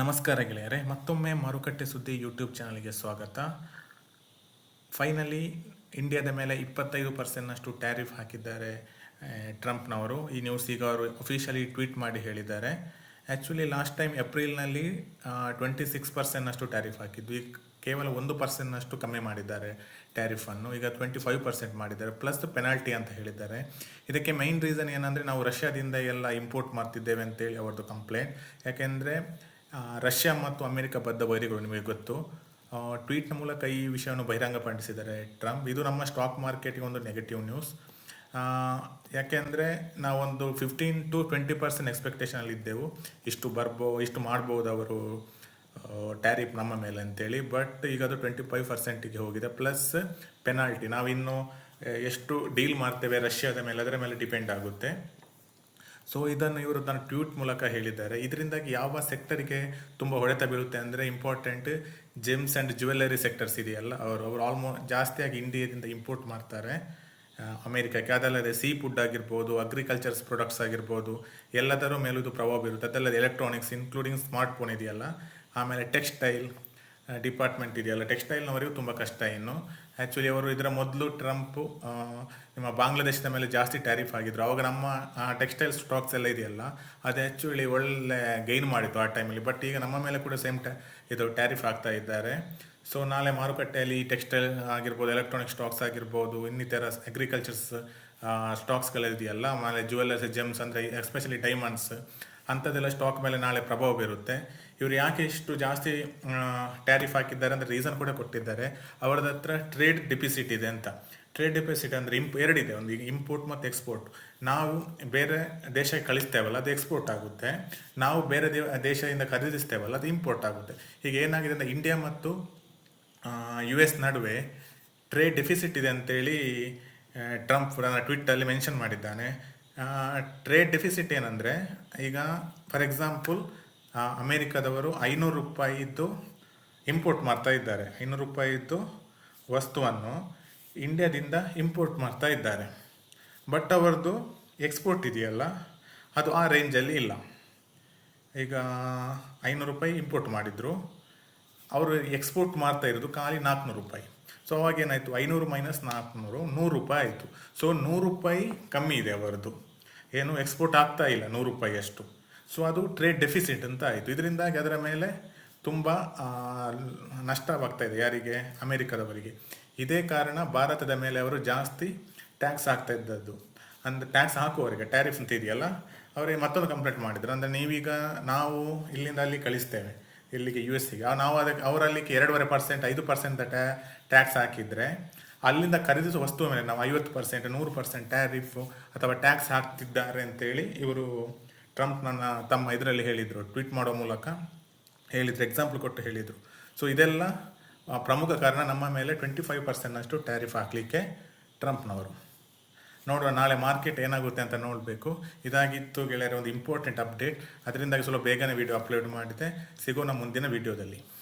ನಮಸ್ಕಾರ ಗೆಳೆಯರೆ, ಮತ್ತೊಮ್ಮೆ ಮಾರುಕಟ್ಟೆ ಸುದ್ದಿ ಯೂಟ್ಯೂಬ್ ಚಾನಲ್ಗೆ ಸ್ವಾಗತ. ಫೈನಲಿ ಇಂಡಿಯಾದ ಮೇಲೆ ಇಪ್ಪತ್ತೈದು ಪರ್ಸೆಂಟ್ನಷ್ಟು ಟ್ಯಾರಿಫ್ ಹಾಕಿದ್ದಾರೆ ಟ್ರಂಪ್ನವರು ಈ ನ್ಯೂಸ್ ಈಗ ಅವರು ಅಫಿಷಿಯಲಿ ಟ್ವೀಟ್ ಮಾಡಿ ಹೇಳಿದ್ದಾರೆ. ಆ್ಯಕ್ಚುಲಿ ಲಾಸ್ಟ್ ಟೈಮ್ ಏಪ್ರಿಲ್ನಲ್ಲಿ ಟ್ವೆಂಟಿ ಸಿಕ್ಸ್ ಪರ್ಸೆಂಟ್ನಷ್ಟು ಟ್ಯಾರಿಫ್ ಹಾಕಿದ್ವಿ ಕೇವಲ ಒಂದು ಪರ್ಸೆಂಟ್ನಷ್ಟು ಕಮ್ಮಿ ಮಾಡಿದ್ದಾರೆ ಟ್ಯಾರಿಫನ್ನು ಈಗ ಟ್ವೆಂಟಿ ಫೈವ್ ಪರ್ಸೆಂಟ್ ಮಾಡಿದ್ದಾರೆ ಪ್ಲಸ್ ಪೆನಾಲ್ಟಿ ಅಂತ ಹೇಳಿದ್ದಾರೆ. ಇದಕ್ಕೆ ಮೈನ್ ರೀಸನ್ ಏನಂದರೆ, ನಾವು ರಷ್ಯಾದಿಂದ ಎಲ್ಲ ಇಂಪೋರ್ಟ್ ಮಾಡ್ತಿದ್ದೇವೆ ಅಂತೇಳಿ ಅವ್ರದ್ದು ಕಂಪ್ಲೇಂಟ್ ಯಾಕೆಂದರೆ ರಷ್ಯಾ ಮತ್ತು ಅಮೆರಿಕ ಬದ್ಧ ವೈರಿಗಳು ನಿಮಗೆ ಗೊತ್ತು. ಟ್ವೀಟ್ನ ಮೂಲಕ ಈ ವಿಷಯವನ್ನು ಬಹಿರಂಗಪಡಿಸಿದ್ದಾರೆ ಟ್ರಂಪ್. ಇದು ನಮ್ಮ ಸ್ಟಾಕ್ ಮಾರ್ಕೆಟ್ಗೆ ಒಂದು ನೆಗೆಟಿವ್ ನ್ಯೂಸ್ ಯಾಕೆಂದರೆ ನಾವೊಂದು ಫಿಫ್ಟೀನ್ ಟು ಟ್ವೆಂಟಿ ಪರ್ಸೆಂಟ್ ಎಕ್ಸ್ಪೆಕ್ಟೇಷನಲ್ಲಿ ಇದ್ದೆವು. ಇಷ್ಟು ಬರ್ಬೋ, ಇಷ್ಟು ಮಾಡ್ಬೋದು ಅವರು ಟ್ಯಾರಿಫ್ ನಮ್ಮ ಮೇಲೆ ಅಂತೇಳಿ. ಬಟ್ ಈಗ ಅದು ಟ್ವೆಂಟಿ ಫೈವ್ ಪರ್ಸೆಂಟಿಗೆ ಹೋಗಿದೆ. ಪ್ಲಸ್ ಪೆನಾಲ್ಟಿ ನಾವಿನ್ನು ಎಷ್ಟು ಡೀಲ್ ಮಾಡ್ತೇವೆ ರಷ್ಯಾದ ಮೇಲೆ, ಅದರ ಮೇಲೆ ಡಿಪೆಂಡ್ ಆಗುತ್ತೆ. ಸೊ ಇದನ್ನು ಇವರು ತನ್ನ ಟ್ವೀಟ್ ಮೂಲಕ ಹೇಳಿದ್ದಾರೆ. ಇದರಿಂದಾಗಿ ಯಾವ ಸೆಕ್ಟರಿಗೆ ತುಂಬ ಹೊಡೆತ ಬೀಳುತ್ತೆ ಅಂದರೆ important gems and jewellery sectors ಇದೆಯಲ್ಲ. ಅವರು ಅವರು ಆಲ್ಮೋಸ್ಟ್ ಜಾಸ್ತಿಯಾಗಿ ಇಂಡಿಯಾದಿಂದ ಇಂಪೋರ್ಟ್ ಮಾಡ್ತಾರೆ. ಅಮೇರಿಕಕ್ಕೆ. ಅದಲ್ಲದೆ ಸೀ ಫುಡ್ ಆಗಿರ್ಬೋದು ಅಗ್ರಿಕಲ್ಚರ್ಸ್ ಪ್ರಾಡಕ್ಟ್ಸ್ ಆಗಿರ್ಬೋದು, ಎಲ್ಲದರ ಮೇಲೂ ಇದು ಪ್ರಭಾವ ಬೀರುತ್ತೆ. ಅದಲ್ಲದೆ ಎಲೆಕ್ಟ್ರಾನಿಕ್ಸ್ ಇನ್ಕ್ಲೂಡಿಂಗ್ ಸ್ಮಾರ್ಟ್ ಫೋನ್ ಇದೆಯಲ್ಲ. ಆಮೇಲೆ ಟೆಕ್ಸ್ಟೈಲ್ ಡಿಪಾರ್ಟ್ಮೆಂಟ್ ಇದೆಯಲ್ಲ, ಟೆಕ್ಸ್ಟೈಲ್ನವರಿಗೂ ತುಂಬ ಕಷ್ಟ ಇನ್ನು. ಆ್ಯಕ್ಚುಲಿ ಅವರು ಇದರ ಮೊದಲು ಟ್ರಂಪ್ ನಿಮ್ಮ ಬಾಂಗ್ಲಾದೇಶದ ಮೇಲೆ ಜಾಸ್ತಿ ಟ್ಯಾರಿಫ್ ಆಗಿದ್ರು. ಅವಾಗ ನಮ್ಮ ಟೆಕ್ಸ್ಟೈಲ್ ಸ್ಟಾಕ್ಸ್ ಎಲ್ಲ ಇದೆಯಲ್ಲ, ಅದು ಆ್ಯಕ್ಚುಲಿ ಒಳ್ಳೆ ಗೈನ್ ಮಾಡಿತ್ತು ಆ ಟೈಮಲ್ಲಿ ಬಟ್ ಈಗ ನಮ್ಮ ಮೇಲೆ ಕೂಡ ಸೇಮ್ ಟ ಇದು ಟ್ಯಾರಿಫ್ ಆಗ್ತಾ ಇದ್ದಾರೆ. ಸೊ ನಾಳೆ ಮಾರುಕಟ್ಟೆಯಲ್ಲಿ ಟೆಕ್ಸ್ಟೈಲ್ ಆಗಿರ್ಬೋದು ಎಲೆಕ್ಟ್ರಾನಿಕ್ ಸ್ಟಾಕ್ಸ್ ಆಗಿರ್ಬೋದು, ಇನ್ನಿತರ ಅಗ್ರಿಕಲ್ಚರ್ಸ್ ಸ್ಟಾಕ್ಸ್ಗಳಿದೆಯಲ್ಲ ಆಮೇಲೆ ಜುವೆಲ್ಲರ್ಸ್ ಜೆಮ್ಸ್ ಅಂದರೆ ಎಸ್ಪೆಷಲಿ ಡೈಮಂಡ್ಸ್ ಅಂಥದ್ದೆಲ್ಲ ಸ್ಟಾಕ್ ಮೇಲೆ ನಾಳೆ ಪ್ರಭಾವ ಬೀರುತ್ತೆ. ಇವರು ಯಾಕೆ ಇಷ್ಟು ಜಾಸ್ತಿ ಟ್ಯಾರಿಫ್ ಹಾಕಿದ್ದಾರೆ ಅಂದರೆ ರೀಸನ್ ಕೂಡ ಕೊಟ್ಟಿದ್ದಾರೆ. ಅವರದತ್ರ ಟ್ರೇಡ್ ಡೆಪಿಸಿಟ್ ಇದೆ ಅಂತ. ಟ್ರೇಡ್ ಡೆಪಿಸಿಟ್ ಅಂದರೆ ಇಂಪ್ ಎರಡಿದೆ, ಒಂದು ಈಗ ಇಂಪೋರ್ಟ್ ಮತ್ತು ಎಕ್ಸ್ಪೋರ್ಟ್ ನಾವು ಬೇರೆ ದೇಶಕ್ಕೆ ಕಳಿಸ್ತೇವಲ್ಲ, ಅದು ಎಕ್ಸ್ಪೋರ್ಟ್ ಆಗುತ್ತೆ. ನಾವು ಬೇರೆ ದೇಶದಿಂದ ಖರೀದಿಸ್ತೇವಲ್ಲ, ಅದು ಇಂಪೋರ್ಟ್ ಆಗುತ್ತೆ. ಈಗ ಏನಾಗಿದೆ ಅಂದರೆ ಇಂಡಿಯಾ ಮತ್ತು ಯು ಎಸ್ ನಡುವೆ ಟ್ರೇಡ್ ಡೆಫಿಸಿಟ್ ಇದೆ ಅಂತೇಳಿ ಟ್ರಂಪ್ ಟ್ವಿಟ್ಟಲ್ಲಿ ಮೆನ್ಷನ್ ಮಾಡಿದ್ದಾನೆ. ಟ್ರೇಡ್ ಡೆಫಿಸಿಟ್ ಏನಂದರೆ, ಈಗ ಫಾರ್ ಎಕ್ಸಾಂಪಲ್ ಅಮೇರಿಕಾದವರು ಐನೂರು ರೂಪಾಯಿದ್ದು ಇಂಪೋರ್ಟ್ ಮಾಡ್ತಾ ಇದ್ದಾರೆ. ಐನೂರು ರೂಪಾಯಿದ್ದು ವಸ್ತುವನ್ನು ಇಂಡಿಯಾದಿಂದ ಇಂಪೋರ್ಟ್ ಮಾಡ್ತಾ ಇದ್ದಾರೆ. ಬಟ್ ಅವರದ್ದು ಎಕ್ಸ್ಪೋರ್ಟ್ ಇದೆಯಲ್ಲ, ಅದು ಆ ರೇಂಜಲ್ಲಿ ಇಲ್ಲ. ಈಗ ಐನೂರು ರೂಪಾಯಿ ಇಂಪೋರ್ಟ್ ಮಾಡಿದರು. ಅವರು ಎಕ್ಸ್ಪೋರ್ಟ್ ಮಾಡ್ತಾ ಇರೋದು ಖಾಲಿ ನಾಲ್ಕುನೂರು ರೂಪಾಯಿ. ಸೊ ಅವಾಗ ಏನಾಯಿತು ಐನೂರು ಮೈನಸ್ ನಾಲ್ಕುನೂರು, ನೂರು ರೂಪಾಯಿ ಆಯಿತು. ಸೊ ನೂರು ರೂಪಾಯಿ ಕಮ್ಮಿ ಇದೆ ಅವರದ್ದು. ಏನು ಎಕ್ಸ್ಪೋರ್ಟ್ ಆಗ್ತಾ ಇಲ್ಲ ನೂರು ರೂಪಾಯಿ ಅಷ್ಟು. ಸೊ ಅದು ಟ್ರೇಡ್ ಡೆಫಿಸಿಟ್ ಅಂತ ಆಯಿತು. ಇದರಿಂದಾಗಿ ಅದರ ಮೇಲೆ ತುಂಬ ನಷ್ಟವಾಗ್ತಾ ಇದೆ ಯಾರಿಗೆ? ಅಮೆರಿಕದವರಿಗೆ. ಇದೇ ಕಾರಣ ಭಾರತದ ಮೇಲೆ ಅವರು ಜಾಸ್ತಿ ಟ್ಯಾಕ್ಸ್ ಹಾಕ್ತಾ ಇದ್ದದ್ದು. ಅಂದರೆ ಟ್ಯಾಕ್ಸ್ ಹಾಕುವವರಿಗೆ ಟ್ಯಾರಿಫ್ ಅಂತ ಇದೆಯಲ್ಲ ಅವರಿಗೆ ಮತ್ತೊಂದು ಕಂಪ್ಲೇಂಟ್ ಮಾಡಿದರು. ಅಂದರೆ ನೀವೀಗ ನಾವು ಇಲ್ಲಿಂದ ಅಲ್ಲಿ ಕಳಿಸ್ತೇವೆ. ಇಲ್ಲಿಗೆ ಯು ಎಸ್ಸಿಗೆ ನಾವು ಅದಕ್ಕೆ ಅವರಲ್ಲಿಗೆ ಎರಡೂವರೆ ಪರ್ಸೆಂಟ್ ಐದು ಪರ್ಸೆಂಟ್ ಟ್ಯಾ ಟ್ಯಾಕ್ಸ್ ಹಾಕಿದರೆ ಅಲ್ಲಿಂದ ಖರೀದಿಸುವ ವಸ್ತು ಮೇಲೆ ನಾವು ಐವತ್ತು ಪರ್ಸೆಂಟ್ ನೂರು ಪರ್ಸೆಂಟ್ ಟ್ಯಾರಿಫ್ ಅಥವಾ ಟ್ಯಾಕ್ಸ್ ಹಾಕ್ತಿದ್ದಾರೆ ಅಂತೇಳಿ ಇವರು ಟ್ರಂಪ್ ನನ್ನ ತಮ್ಮ ಇದರಲ್ಲಿ ಹೇಳಿದರು. ಟ್ವೀಟ್ ಮಾಡೋ ಮೂಲಕ ಹೇಳಿದರು ಎಕ್ಸಾಂಪಲ್ ಕೊಟ್ಟು ಹೇಳಿದರು. ಸೊ ಇದೆಲ್ಲ ಪ್ರಮುಖ ಕಾರಣ ನಮ್ಮ ಮೇಲೆ ಟ್ವೆಂಟಿ ಫೈವ್ ಪರ್ಸೆಂಟ್ನಷ್ಟು ಟ್ಯಾರಿಫ್ ಹಾಕಲಿಕ್ಕೆ ಟ್ರಂಪ್ನವರು. ನೋಡುವ ನಾಳೆ ಮಾರ್ಕೆಟ್ ಏನಾಗುತ್ತೆ ಅಂತ ನೋಡಬೇಕು. ಇದಾಗಿತ್ತು ಗೆಳೆಯರ, ಒಂದು ಇಂಪಾರ್ಟೆಂಟ್ ಅಪ್ಡೇಟ್ ಅದರಿಂದಾಗಿ ಸ್ವಲ್ಪ ಬೇಗನೆ ವಿಡಿಯೋ ಅಪ್ಲೋಡ್ ಮಾಡಿದೆ. ಸಿಗೋಣ ಮುಂದಿನ ವಿಡಿಯೋದಲ್ಲಿ